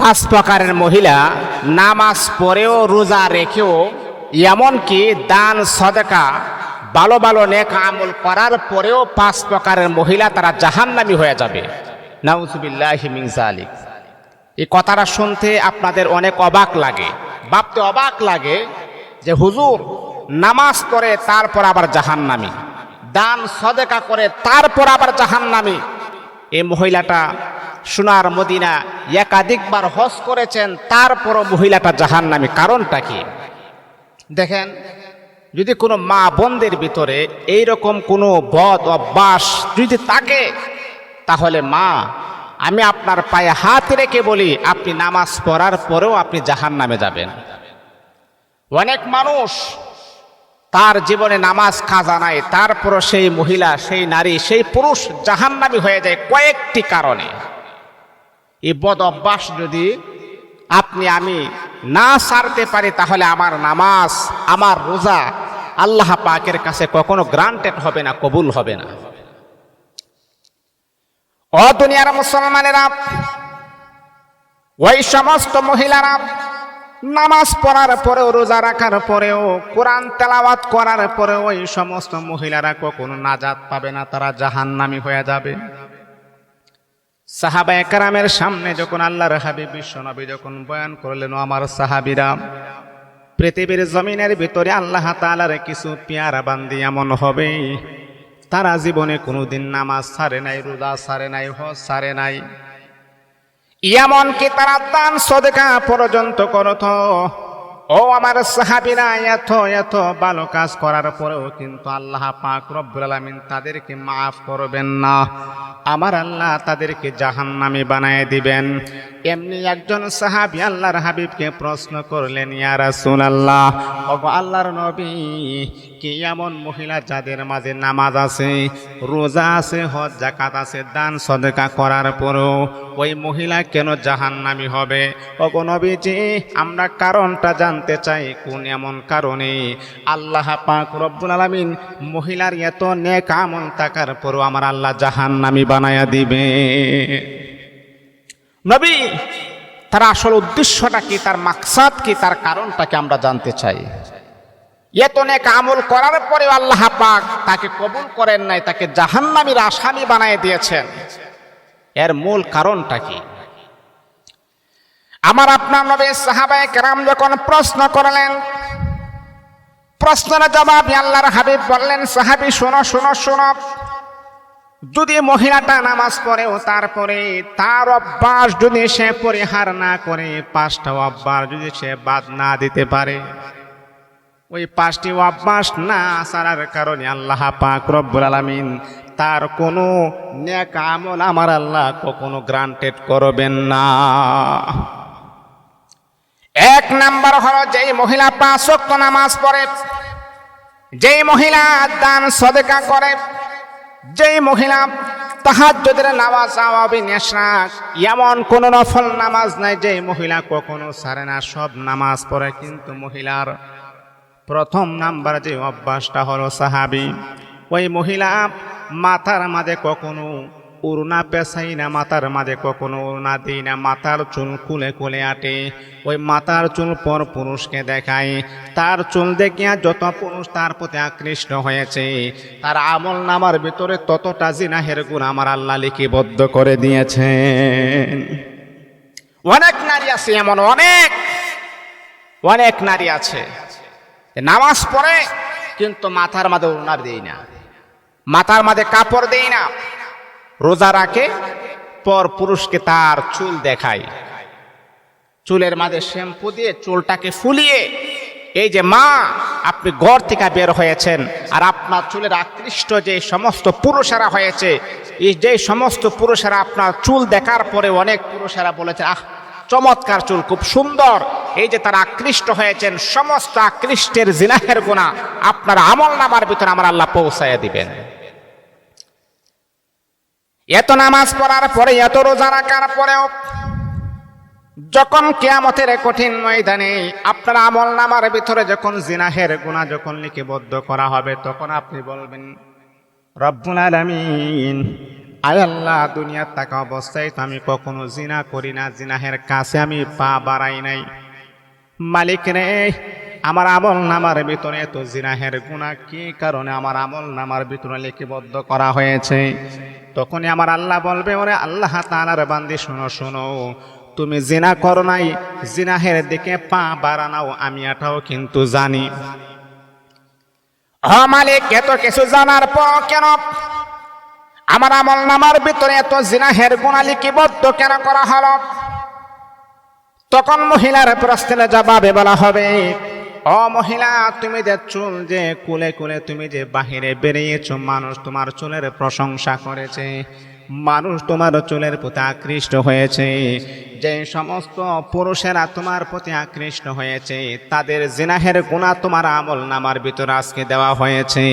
পাঁচ প্রকারের মহিলা, নামাজ পড়েও রোজা রেখেও, এমনকি দান, সদকা, ভালো ভালো নেক আমল করার পরেও পাঁচ প্রকারের মহিলা তারা জাহান্নামী হয়ে যাবে। নাউজুবিল্লাহি জালিক এই কথাটা শুনতে আপনাদের অনেক অবাক লাগে। ভাবতে অবাক লাগে যে হুজুর, নামাজ পড়ে তারপর আবার জাহান্নামী, দান, সদেকা করে তারপর আবার জাহান্নামী। এই মহিলাটা সোনার মদিনা একাধিকবার হজ করেছেন, তারপরও মহিলাটা জাহান্নামী। কারণটা কি? দেখেন, যদি কোনো মা বোনদের ভিতরে এইরকম কোনো বদ অভ্যাস যদি থাকে, তাহলে মা, আমি আপনার পায়ে হাত রেখে বলি, আপনি নামাজ পড়ার পরেও আপনি জাহান নামে যাবেন। অনেক মানুষ তার জীবনে নামাজ কাজা নাই, তারপরও সেই মহিলা, সেই নারী, সেই পুরুষ জাহান্নামি হয়ে যায় কয়েকটি কারণে। এই বদ অভ্যাস যদি আপনি আমি না সারতে পারি, তাহলে আমার নামাজ, আমার রোজা আল্লাহ পাকের কাছে কখনো গ্রান্টেড হবে না, কবুল হবে না। ও দুনিয়ার মুসলমানেরা, ওই সমস্ত মহিলারা নামাজ পড়ার পরেও, রোজা রাখার পরেও, কোরআন তেলাওয়াত করার পরেও, ওই সমস্ত মহিলারা কখনো নাজাত পাবে না, তারা জাহান্নামি হয়ে যাবে। সাহাবা একরামের সামনে যখন আল্লাহর হাবিব বিশ্বনবী যখন বয়ান করলেন আমার সাহাবিরা, পৃথিবীর জমিনের ভিতরে আল্লাহ তাআলার কিছু পেয়ারা বান্দি এমন হবে। তারা জীবনে কোনোদিন নামাজ সারে নাই, রোজা সারে নাই, হজ সারে নাই। এমনকি তারা দান সদকা পর্যন্ত করত। ও আমার সাহাবিরা, এত এত ভালো কাজ করার পরেও কিন্তু আল্লাহ পাক রব্বুল আলামিন তাদেরকে মাফ করবেন না। আমার আল্লাহ তাদেরকে জাহান নামে বানায় দিবেন। এমনি একজন সাহাবি আল্লাহর হাবিবকে প্রশ্ন করলেন, ইয়া রাসূলুল্লাহ, ওগো আল্লাহর নবী, কি এমন মহিলা যাদের মাঝে নামাজ আছে, রোজা আছে, হজ জাকাত আছে, দান, সদকা করার পরেও ওই মহিলা কেন জাহান্নামী হবে? ওগো নবীজি, আমরা কারণটা জানতে চাই, কোন এমন কারণে? আল্লাহ পাক রব্বুল আলামিন মহিলার এত নেক আমল থাকার পরও আমার আল্লাহ জাহান্নামী বানায়া দিবে। নবী, তার আসল উদ্দেশ্যটা কি, তার মাকসাদ কি, তার কারণটা কি আমরা জানতে চাই? এত অনেক আমল করার পরে আল্লাহ পাক তাকে কবুল করেন নাই, তাকে জাহান্নামীর আসামি বানিয়ে দিয়েছেন। এর মূল কারণটা কি? আমার আপনার নবী সাহাবায়ে কেরাম যখন প্রশ্ন করলেন, প্রশ্নের জবাব আল্লাহর হাবিব বললেন, সাহাবি, শোনো শোনো শোনো। যদি মহিলাটা নামাজ পড়েও তারপরে তার অভ্যাস যদি সে পরিহার না করে, পাঁচটা অভ্যাস যদি সে বাদ না দিতে পারে, ওই পাঁচটি অভ্যাস না আসার কারণে আল্লাহ পাক রব্বুল আলামিন তার কোনো নেক আমল আমার আল্লাহ কখনো গ্রান্টেড করবেন না। এক নাম্বার হলো যেই মহিলা পাঁচ ওয়াক্ত নামাজ পড়ে, যেই মহিলা দান সদেকা করে যেই মহিলা তাহার তাহাজ্জুদের নামাজ আওয়াবি নেশরাক এমন কোন নফল নামাজ নাই যে মহিলা কখনো সারে না, সব নামাজ পড়ে। কিন্তু মহিলার প্রথম নাম্বার যে অভ্যাসটা হলো সাহাবি, ওই মহিলা মাথার মাঝে কখনো উড়না পেশাই না, মাথার মাঝে কখনো উড়না দিই না, মাথার চুল খুলে খুলে আটে। ওই মাথার চুল পর পুরুষকে দেখায় তার চুল দেখিয়া যত পুরুষ তার প্রতি আকৃষ্ট হয়েছে। তার আমল নামার ভিতরে ততটা জিনাহের গুণ আমার আল্লাহ লিখিবদ্ধ করে দিয়েছেন। অনেক নারী আছে এমন, অনেক অনেক নারী আছে। নামাজ পড়ে, কিন্তু মাথার মাঝে উনার দেই না। মাথার মাঝে কাপড় দেই না। রোজা রাখে, পর পুরুষকে তার চুল দেখায়। চুলের মাঝে শ্যাম্পু দিয়ে চুলটাকে ফুলিয়ে, এই যে মা, আপনি ঘর থেকে বের হয়েছেন আর আপনার চুলের আকৃষ্ট যে সমস্ত পুরুষেরা হয়েছে, এই যে সমস্ত পুরুষেরা আপনার চুল দেখার পরে অনেক পুরুষেরা বলেছে আহ, চমৎকার চুল, খুব সুন্দর। এই যে তারা আকৃষ্ট হয়েছেন, সমস্ত আকৃষ্টের জিনাহের গুণা আপনার আমল নামার ভিতরে আমার আল্লাহ পৌঁছায় দিবেন। এত নামাজ পড়ার পরে, এত রোজা রাখার পরেও যখন কেয়ামতের কঠিন ময়দানে আপনার আমল নামার ভিতরে যখন জিনাহের গুণা যখন লিখিবদ্ধ করা হবে, তখন আপনি বলবেন, রব্বুল আলামিন, আয় আল্লাহ, দুনিয়ার থাকা অবস্থায় তো আমি কখনো জিনা করি না, জিনাহের কাছে আমি পা বাড়াই নাই। মালিক রে আমার আমল নামার ভিতরে এত জিনাহের গুণা কি কারণে আমার আমল নামার ভিতরে লিপিবদ্ধ করা হয়েছে? তখনই আমার আল্লাহ বলবে, ওরে আল্লাহ তালার বান্দি, শোনো শোনো। তুমি জিনা করো নাই, জিনাহের দিকে পা বাড়ানাও, আমি এটাও কিন্তু জানি। হ মালিক, এত কিছু জানার পর কেন? আমার আমল নামার ভিতরে এত জিনাহের গুণা লিপিবদ্ধ কেন করা হলো? তখন মহিলার প্রশ্নের জবাবে বলা হবে ও মহিলা, তুমি যে চুল যে কুলে কুলে তুমি যে বাহিরে বেরিয়েছো, মানুষ তোমার চুলের প্রশংসা করেছে, মানুষ তোমার চুলের প্রতি আকৃষ্ট হয়েছে। যে সমস্ত পুরুষেরা তোমার প্রতি আকৃষ্ট হয়েছে, তাদের জিনাহের গুণা তোমার আমল নামার ভিতরে আজকে দেওয়া হয়েছে।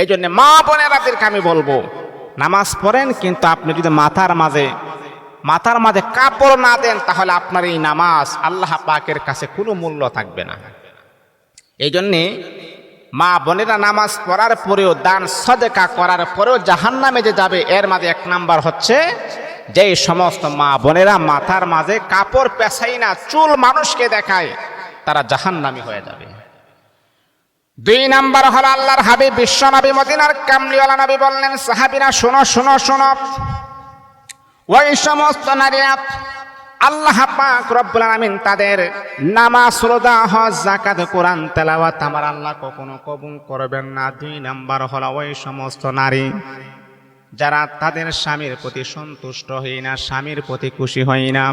এই জন্য মা বোনেরাদেরকে আমি বলব, নামাজ পড়েন কিন্তু আপনি যদি মাথার মাঝে মাথার মাঝে কাপড় না দেন, তাহলে আপনার এই নামাজ আল্লাহ পাকের কাছে কোনো মূল্য থাকবে না। এই জন্যে মা বোনেরা নামাজ পড়ার পরেও, দান সদেকা করার পরেও জাহান নামে যে যাবে, এর মাঝে এক নাম্বার হচ্ছে যে সমস্ত মা বোনেরা মাথার মাঝে কাপড় পেছাই না, চুল মানুষকে দেখায়, তারা জাহান নামি হয়ে যাবে। দুই নাম্বার হল আল্লাহর হাবিব, বিশ্ব নবী, মদিনার কামলিওয়ালা নবী বললেন, সাহাবিরা, শোনো শোনো শোনো। ওই সমস্ত নারীরা আল্লাহ পাক রব্বুল আলামিন তাদের নামাজ, রোজা, হজ, যাকাত, কোরআন, তেলাওয়াত আমার আল্লাহ কখনো কবুল করবেন না। দুই নাম্বার হলো ওই সমস্ত নারী যারা তাদের স্বামীর প্রতি সন্তুষ্ট হই না, স্বামীর প্রতি খুশি হই না।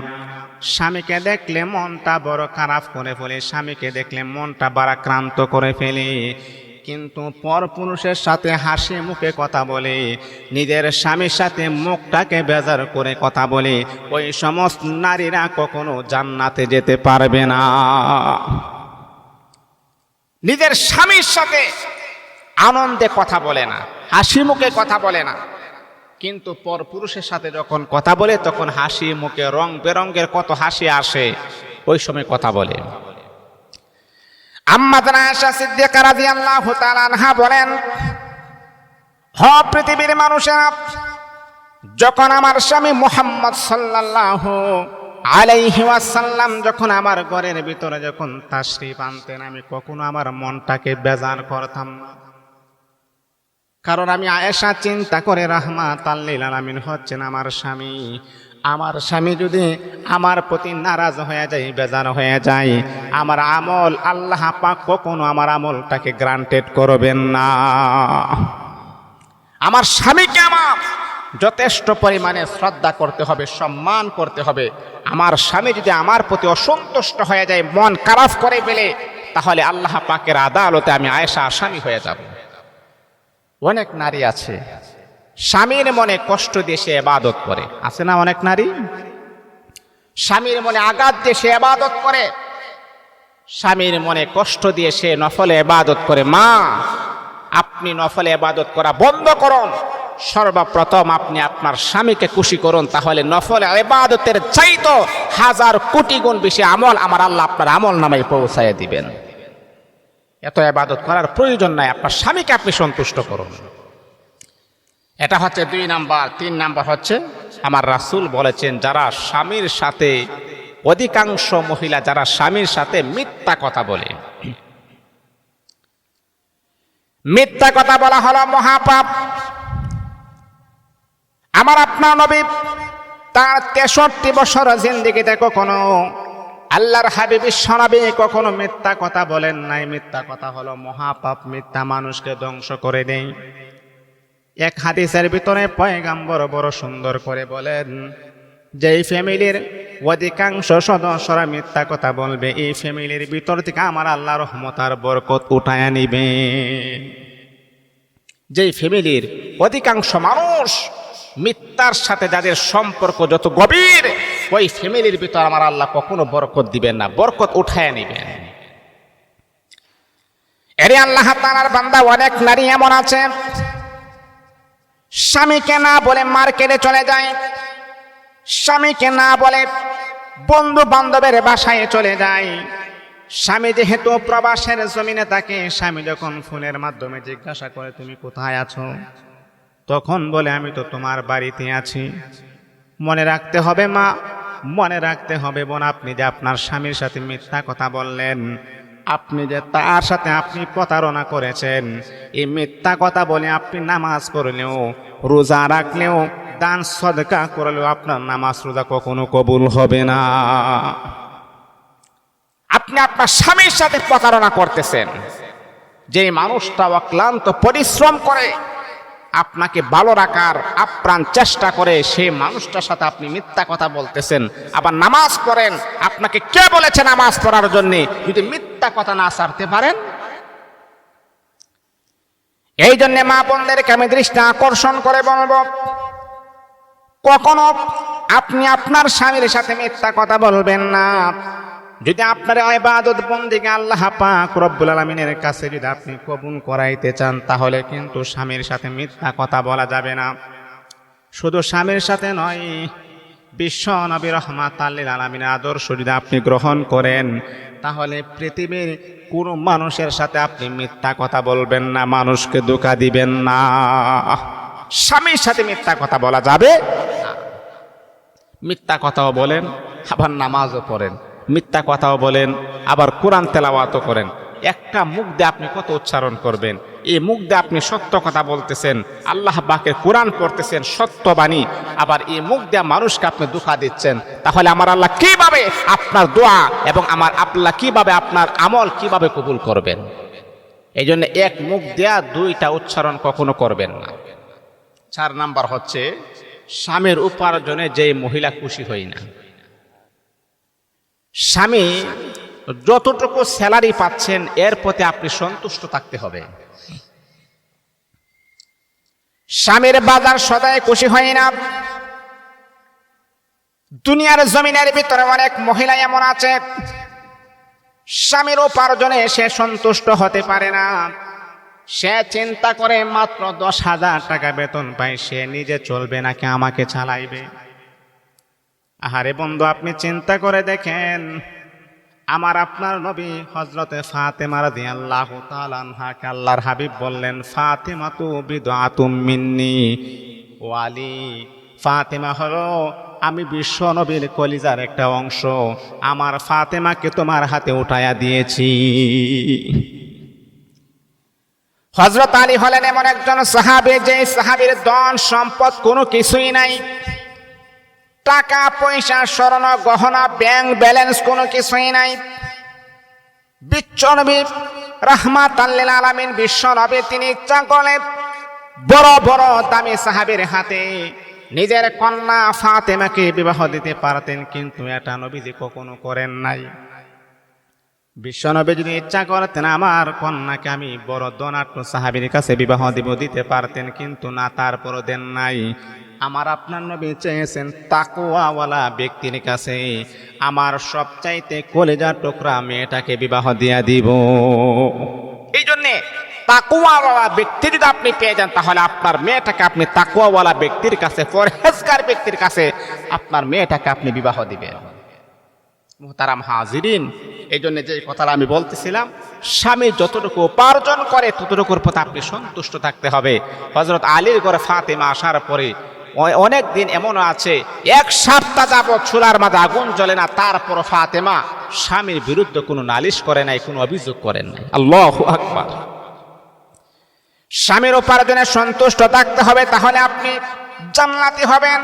স্বামীকে দেখলে মনটা বড় খারাপ করে ফেলে, স্বামীকে দেখলে মনটা বারাক্রান্ত করে ফেলে। কিন্তু পরপুরুষের সাথে হাসি মুখে কথা বলে, নিজের স্বামীর সাথে মুখটাকে বেজার করে কথা বলে, ওই সমস্ত নারীরা কখনো জান্নাতে যেতে পারবে না। নিজের স্বামীর সাথে আনন্দে কথা বলে না, হাসি মুখে কথা বলে না। কিন্তু পর পুরুষের সাথে যখন কথা বলে, তখন হাসি মুখে রং বেরঙ্গের কত হাসি আসে, ওই সময় কথা বলে। আম্মাদান আয়েশা সিদ্দিকা রাদিয়াল্লাহু বলেন, হ, পৃথিবীর মানুষেরা, যখন আমার স্বামী মুহাম্মদ সাল্লাল্লাহু আলাইহি ওয়াসাল্লাম যখন আমার ঘরের ভিতরে যখন তাশরিফ আনতেন, আমি কখনো আমার মনটাকে বেজার করতাম না। কারণ আমি আয়েশা চিন্তা করে রাহমাত আল্লিল আলামিন হচ্ছেন আমার স্বামী। আমার স্বামী যদি আমার প্রতি নারাজ হয়ে যায়, বেজার হয়ে যায়, আমার আমল আল্লাহ পাক কখনো আমার আমলটাকে গ্রান্টেড করবেন না। আমার স্বামীকে আমার যথেষ্ট পরিমাণে শ্রদ্ধা করতে হবে, সম্মান করতে হবে। আমার স্বামী যদি আমার প্রতি অসন্তুষ্ট হয়ে যায়, মন খারাপ করে ফেলে, তাহলে আল্লাহ পাকের আদালতে আমি আয়েশা আসামি হয়ে যাব। অনেক নারী আছে স্বামীর মনে কষ্ট দিয়ে সে এবাদত করে। আছে না অনেক নারী? স্বামীর মনে আঘাত দিয়ে সে এবাদত করে। স্বামীর মনে কষ্ট দিয়ে সে নফলে এবাদত করে। মা, আপনি নফলে এবাদত করা বন্ধ করুন। সর্বপ্রথম আপনি আপনার স্বামীকে খুশি করুন, তাহলে নফলে এবাদতের চাইতো হাজার কোটি গুণ বেশি আমল আমার আল্লাহ আপনার আমল নামে পৌঁছায় দিবেন। এত এবাদত করার প্রয়োজন নাই, আপনার স্বামীকে আপনি সন্তুষ্ট করুন। এটা হচ্ছে দুই নাম্বার, তিন নাম্বার হচ্ছে, আমার রাসূল বলেছেন, যারা স্বামীর সাথে, অধিকাংশ মহিলা যারা স্বামীর সাথে মিথ্যা কথা বলে। মিথ্যা কথা বলা হলো মহাপাপ। আমার আপনার নবী তার তেষট্টি বছর জিন্দিগিতে কখনো আল্লাহর হাবিব সনাবি কখনো মিথ্যা কথা বলেন নাই। মিথ্যা কথা হলো মহাপাপ, মিথ্যা মানুষকে ধ্বংস করে দেয়। এক হাদিসের ভিতরে পয়গাম্বর বড় সুন্দর করে বলেন যে এই ফ্যামিলির অধিকাংশ সদস্যরা মিথ্যা কথা বলবে, এই ফ্যামিলির ভিতর থেকে আমার আল্লাহ রহমতার বরকত উঠায় নিবে। যেই ফ্যামিলির অধিকাংশ মানুষ মিথ্যার সাথে যাদের সম্পর্ক যত গভীর, ওই ফ্যামিলির ভিতর আমার আল্লাহ কখনো বরকত দিবেন না, বরকত উঠায় নিবেন। এরে আল্লাহ তালার বান্দা অনেক নারী এমন আছে স্বামীকে না বলে মার্কেটে চলে যায় স্বামীকে না বলে বন্ধু বান্ধবের বাসায় চলে যায়। স্বামী যেহেতু প্রবাসের জমিনে থাকে, স্বামী যখন ফোনের মাধ্যমে জিজ্ঞাসা করে, তুমি কোথায় আছো? তখন বলে, আমি তো তোমার বাড়িতে আছি। মনে রাখতে হবে মা, মনে রাখতে হবে বোন, আপনি যে আপনার স্বামীর সাথে মিথ্যা কথা বললেন আপনি যে তার সাথে আপনি প্রতারণা করেছেন, এই মিথ্যা কথা বলে আপনি নামাজ পড়লেও, রোজা রাখলেও, দান সদকা করলেও আপনার নামাজ রোজা কখনো কবুল হবে না। আপনি আপনার স্বামীর সাথে প্রতারণা করতেছেন যে মানুষটা অক্লান্ত পরিশ্রম করে, আপনাকে ভালো রাখার আপ্রাণ চেষ্টা করে সেই মানুষটার সাথে আপনি মিথ্যা কথা বলতেছেন, আবার নামাজ পড়েন, আপনাকে কে বলেছে নামাজ পড়ার জন্য? যদি মিথ্যা কথা না সারতে পারেন? এই জন্য মা বোনদেরকে আমি দৃষ্টি আকর্ষণ করে বলব, কখনো আপনি আপনার স্বামীর সাথে মিথ্যা কথা বলবেন না। যদি আপনার ইবাদত বন্দিকে আল্লাহ পাক রব্বুল আলমিনের কাছে যদি আপনি কবুল করাইতে চান, তাহলে কিন্তু স্বামীর সাথে মিথ্যা কথা বলা যাবে না। শুধু স্বামীর সাথে নয়, বিশ্ব নবী রহমাত আল্লিল আলমিনের আদর্শ যদি আপনি গ্রহণ করেন তাহলে পৃথিবীর কোনো মানুষের সাথে আপনি মিথ্যা কথা বলবেন না, মানুষকে ধোকা দিবেন না। স্বামীর সাথে মিথ্যা কথা বলা যাবে মিথ্যা কথাও বলেন, আবার নামাজও পড়েন। মিথ্যা কথাও বলেন, আবার কোরআন তেলাওয়াতও করেন। একটা মুখ দিয়ে আপনি কত উচ্চারণ করবেন? এই মুখ দিয়ে আপনি সত্য কথা বলতেছেন, আল্লাহ বাকের কোরআন পড়তেছেন সত্যবাণী আবার এই মুখ দিয়ে মানুষকে আপনি দুঃখা দিচ্ছেন। তাহলে আমার আল্লাহ কীভাবে আপনার দোয়া এবং আমার আল্লাহ কীভাবে আপনার আমল কীভাবে কবুল করবেন? এই জন্য এক মুখ দেয়া দুইটা উচ্চারণ কখনো করবেন না। চার নাম্বার হচ্ছে, স্বামীর উপার্জনে যে মহিলা খুশি হই না। স্বামী যতটুকু স্যালারি পাচ্ছেন, এর প্রতি আপনি সন্তুষ্ট থাকতে হবে। স্বামীর বাজার সদায় খুশি হয় না। দুনিয়ার জমিনের ভিতরে অনেক মহিলা এমন আছে, স্বামীর উপার্জনে সে সন্তুষ্ট হতে পারে না। সে চিন্তা করে মাত্র দশ হাজার টাকা বেতন পায়, সে নিজে চলবে নাকি আমাকে চালাইবে? আহারে বন্ধু, আপনি চিন্তা করে দেখেন আমার আপনার নবী হজরতে ফাতেমা রাদি আল্লাহ তালানহাকে আল্লাহর হাবিব বললেন ফাতেমা তু বিদাতুম মিন্নি ওয়ালি ফাতেমা হলো, আমি বিশ্ব নবীর কলিজার একটা অংশ। আমার ফাতেমাকে তোমার হাতে উঠায়া দিয়েছি। হজরত আলী হলেন এমন একজন সাহাবি যে সাহাবির ধন সম্পদ কোনো কিছুই নাই। টাকা, পয়সা, স্বর্ণ, গহনা, ব্যাংক ব্যালেন্স কোনো কিছুই নাই। বিচ্ছনবী রাহমাত আল্লিল আলমিন বিশ্বনবী তিনি ইচ্ছা বড় বড় দামি সাহাবের হাতে নিজের কন্যা ফাতেমাকে বিবাহ দিতে পারতেন, কিন্তু এটা নবীজি কখনো করেন নাই। বিশ্বনবী যদি ইচ্ছা করতেন আমার কন্যাকে আমি বড় দনাট্য সাহাবির কাছে বিবাহ দিব, দিতে পারতেন, কিন্তু না তারপরও দেন নাই। আমার আপনার নবী চেয়েছেন তাকুয়াওয়ালা ব্যক্তির কাছে। আমার সবচাইতে কলেজা টুকরা মেয়েটাকে বিবাহ দিয়া দিব। এই জন্যে তাকুয়াওয়ালা ব্যক্তি যদি আপনি পেয়ে যান, তাহলে আপনার মেয়েটাকে আপনি তাকুয়াওয়ালা ব্যক্তির কাছে, পরহেজগার ব্যক্তির কাছে আপনার মেয়েটাকে আপনি বিবাহ দিবেন। মোহতারাম হাজিরিন এই জন্য যে কথাটা আমি বলতেছিলাম, স্বামী যতটুকু উপার্জন করে ততটুকুর প্রতি আপনি সন্তুষ্ট থাকতে হবে। হজরত আলীর ঘরে ফাতেমা আসার পরে অনেক দিন এমনও আছে, এক সপ্তাহ যাবৎ চুলার মাঝে আগুন জ্বলে না তারপর ফাতেমা স্বামীর বিরুদ্ধে কোনো নালিশ করে নাই, কোনো অভিযোগ করেন নাই। আল্লাহ আকবার। স্বামীর উপার্জনে সন্তুষ্ট থাকতে হবে, তাহলে আপনি জান্নাতি হবেন।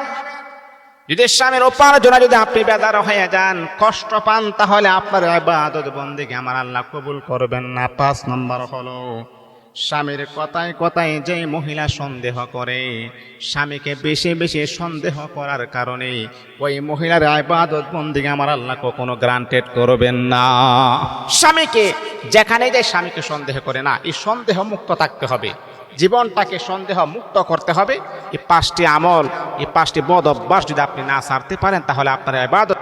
যদি স্বামীর উপার্জনে যদি আপনি বেদার হয়ে যান, কষ্ট পান, তাহলে আপনার ইবাদত বন্দিকে আমার আল্লাহ কবুল করবেন না। পাঁচ নম্বর হলো, স্বামীর কথায় কথায় যে মহিলা সন্দেহ করে, স্বামীকে বেশি বেশি সন্দেহ করার কারণে ওই মহিলার ইবাদত বন্দিকে আমার আল্লাহ কখনো গ্রান্টেড করবেন না। স্বামীকে যেখানে যে স্বামীকে সন্দেহ করে না, এই সন্দেহ মুক্ত থাকতে হবে। জীবনটাকে সন্দেহ মুক্ত করতে হবে। এই পাঁচটি আমল এই পাঁচটি বদ অভ্যাস যদি আপনি না সারতে পারেন, তাহলে আপনার এবাদত